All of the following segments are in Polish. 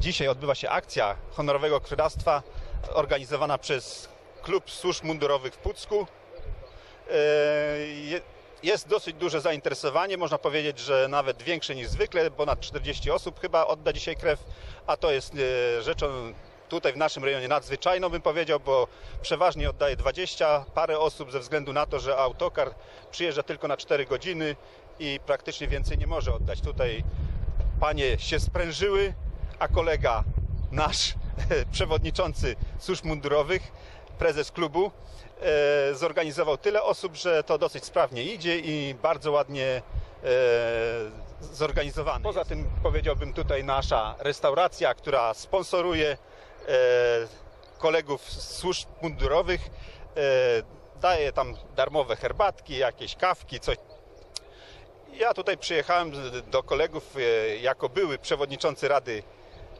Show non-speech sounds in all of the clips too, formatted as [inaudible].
Dzisiaj odbywa się akcja honorowego krwiodawstwa organizowana przez Klub Służb Mundurowych w Pucku. Je- Jest dosyć duże zainteresowanie, można powiedzieć, że nawet większe niż zwykle, ponad 40 osób chyba odda dzisiaj krew, a to jest e, rzeczą tutaj w naszym rejonie nadzwyczajną bym powiedział, bo przeważnie oddaje 20 parę osób ze względu na to, że autokar przyjeżdża tylko na 4 godziny i praktycznie więcej nie może oddać. Tutaj panie się sprężyły, a kolega nasz, [laughs] przewodniczący służb mundurowych, prezes klubu, e, zorganizował tyle osób, że to dosyć sprawnie idzie i bardzo ładnie e, zorganizowane. Poza tym powiedziałbym tutaj nasza restauracja, która sponsoruje e, kolegów z służb mundurowych, daje tam darmowe herbatki, jakieś kawki, coś ja tutaj przyjechałem do kolegów jako były przewodniczący Rady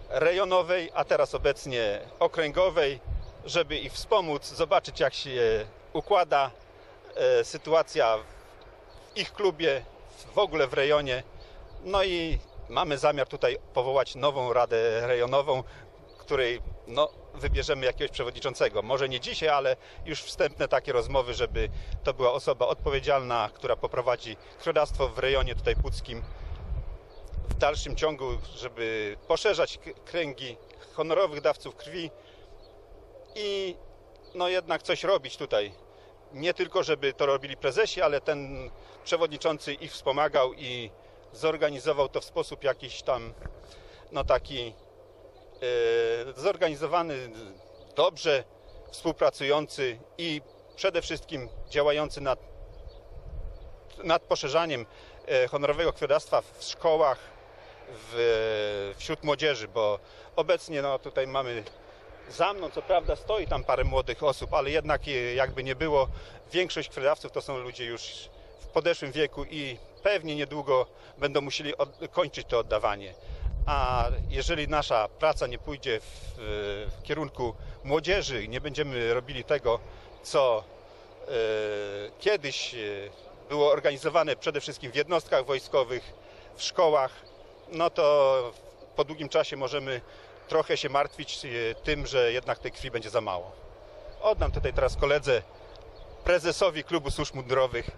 Rejonowej, a teraz obecnie okręgowej, żeby ich wspomóc, zobaczyć jak się układa e, sytuacja w ich klubie, w ogóle w rejonie. No i mamy zamiar tutaj powołać nową Radę Rejonową, której no, wybierzemy jakiegoś przewodniczącego. Może nie dzisiaj, ale już wstępne takie rozmowy, żeby to była osoba odpowiedzialna, która poprowadzi krwiodawstwo w rejonie tutaj puckim. Dalszym ciągu, żeby poszerzać kręgi honorowych dawców krwi i no jednak coś robić tutaj. Nie tylko, żeby to robili prezesi, ale ten przewodniczący ich wspomagał i zorganizował to w sposób jakiś tam, no taki e, zorganizowany, dobrze współpracujący i przede wszystkim działający nad, nad poszerzaniem e, honorowego krwiodawstwa w szkołach, w, wśród młodzieży, bo obecnie no, tutaj mamy za mną, co prawda stoi tam parę młodych osób, ale jednak jakby nie było, większość krwiodawców to są ludzie już w podeszłym wieku i pewnie niedługo będą musieli kończyć to oddawanie. A jeżeli nasza praca nie pójdzie w, w kierunku młodzieży, nie będziemy robili tego, co e, kiedyś e, było organizowane przede wszystkim w jednostkach wojskowych, w szkołach, no to po długim czasie możemy trochę się martwić e, tym, że jednak tej krwi będzie za mało. Oddam tutaj teraz koledze, prezesowi klubu służb mundurowych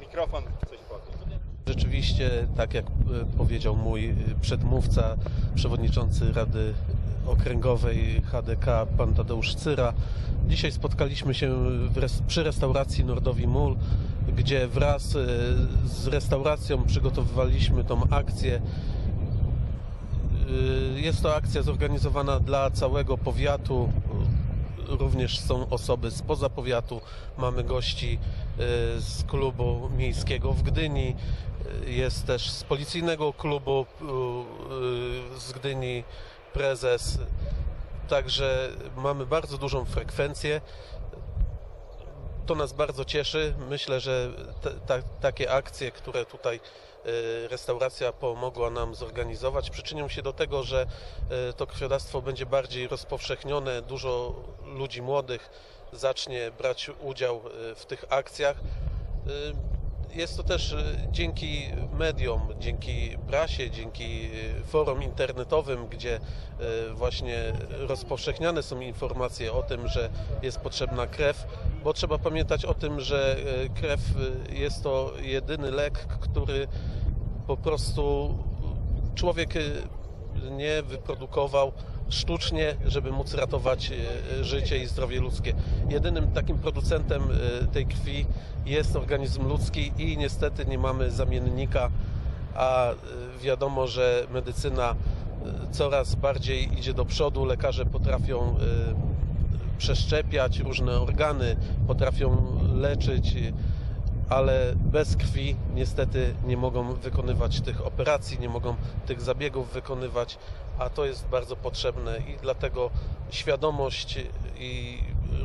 mikrofon, coś powie. Rzeczywiście, tak jak e, powiedział mój e, przedmówca, przewodniczący Rady Okręgowej HDK, pan Tadeusz Cyra, dzisiaj spotkaliśmy się res- przy restauracji Nordowi Mól, gdzie wraz e, z restauracją przygotowywaliśmy tą akcję. E, Jest to akcja zorganizowana dla całego powiatu. Również są osoby spoza powiatu. Mamy gości e, z klubu miejskiego w Gdyni. Jest też z policyjnego klubu z Gdyni prezes. Także mamy bardzo dużą frekwencję. To nas bardzo cieszy. Myślę, że takie akcje, które tutaj e, restauracja pomogła nam zorganizować, przyczynią się do tego, że e, to krwiodawstwo będzie bardziej rozpowszechnione. Dużo ludzi młodych zacznie brać udział e, w tych akcjach. Jest to też e, dzięki mediom, dzięki prasie, dzięki e, forum internetowym, gdzie e, właśnie rozpowszechniane są informacje o tym, że jest potrzebna krew, bo trzeba pamiętać o tym, że krew jest to jedyny lek, który po prostu człowiek nie wyprodukował sztucznie, żeby móc ratować e, życie i zdrowie ludzkie. Jedynym takim producentem e, tej krwi jest organizm ludzki i niestety nie mamy zamiennika, a e, wiadomo, że medycyna coraz bardziej idzie do przodu. Lekarze potrafią przeszczepiać różne organy, potrafią leczyć, ale bez krwi niestety nie mogą wykonywać tych operacji, nie mogą tych zabiegów wykonywać, a to jest bardzo potrzebne i dlatego świadomość i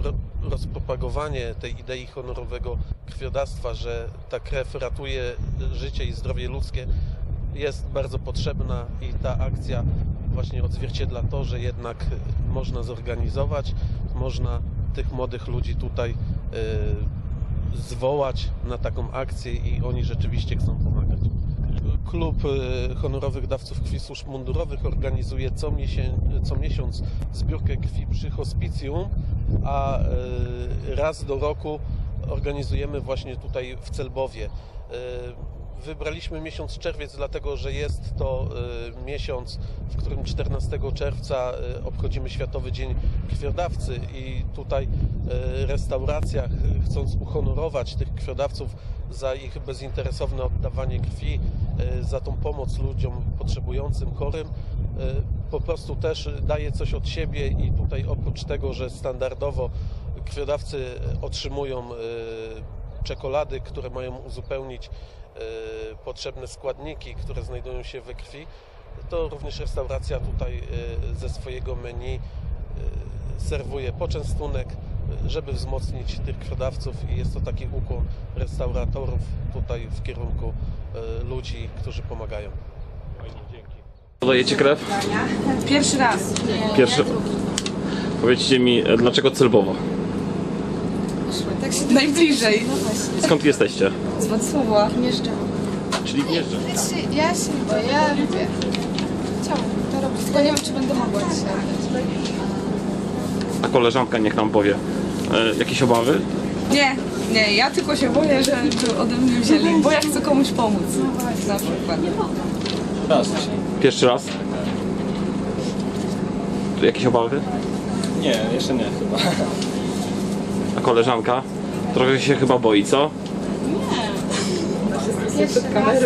ro- rozpropagowanie tej idei honorowego krwiodawstwa, że ta krew ratuje życie i zdrowie ludzkie jest bardzo potrzebna i ta akcja właśnie odzwierciedla to, że jednak można zorganizować, można tych młodych ludzi tutaj e, zwołać na taką akcję i oni rzeczywiście chcą pomagać. Klub e, Honorowych Dawców Krwi Służb Mundurowych organizuje co, miesię, co miesiąc zbiórkę krwi przy hospicjum, a e, raz do roku organizujemy właśnie tutaj w Celbowie. Wybraliśmy miesiąc czerwiec, dlatego że jest to e, miesiąc, w którym 14 czerwca e, obchodzimy Światowy Dzień Krwiodawcy i tutaj e, restauracja, ch- chcąc uhonorować tych krwiodawców za ich bezinteresowne oddawanie krwi, za tą pomoc ludziom potrzebującym, chorym, po prostu też daje coś od siebie i tutaj oprócz tego, że standardowo krwiodawcy otrzymują czekolady, które mają uzupełnić potrzebne składniki, które znajdują się we krwi, to również restauracja tutaj e, ze swojego menu e, serwuje poczęstunek, żeby wzmocnić tych krwiodawców i jest to taki ukłon restauratorów tutaj w kierunku ludzi, którzy pomagają. Podajecie krew? Pierwszy raz. Pierwszy. Powiedzcie mi, dlaczego Celbowo? Tak się najbliżej. Skąd jesteście? Z Wacława. Czyli Gnieżdże. Ja się boję, ja lubię. Chciałabym to robić, tylko nie wiem, czy będę mogła dzisiaj. A koleżanka niech nam powie. E, jakieś obawy? Nie, nie, ja tylko się boję, że by ode mnie wzięli, bo ja chcę komuś pomóc. Na przykład. Pierwszy raz? Jakieś obawy? Nie, jeszcze nie chyba. A koleżanka? Trochę się chyba boi, co? Jeszcze raz.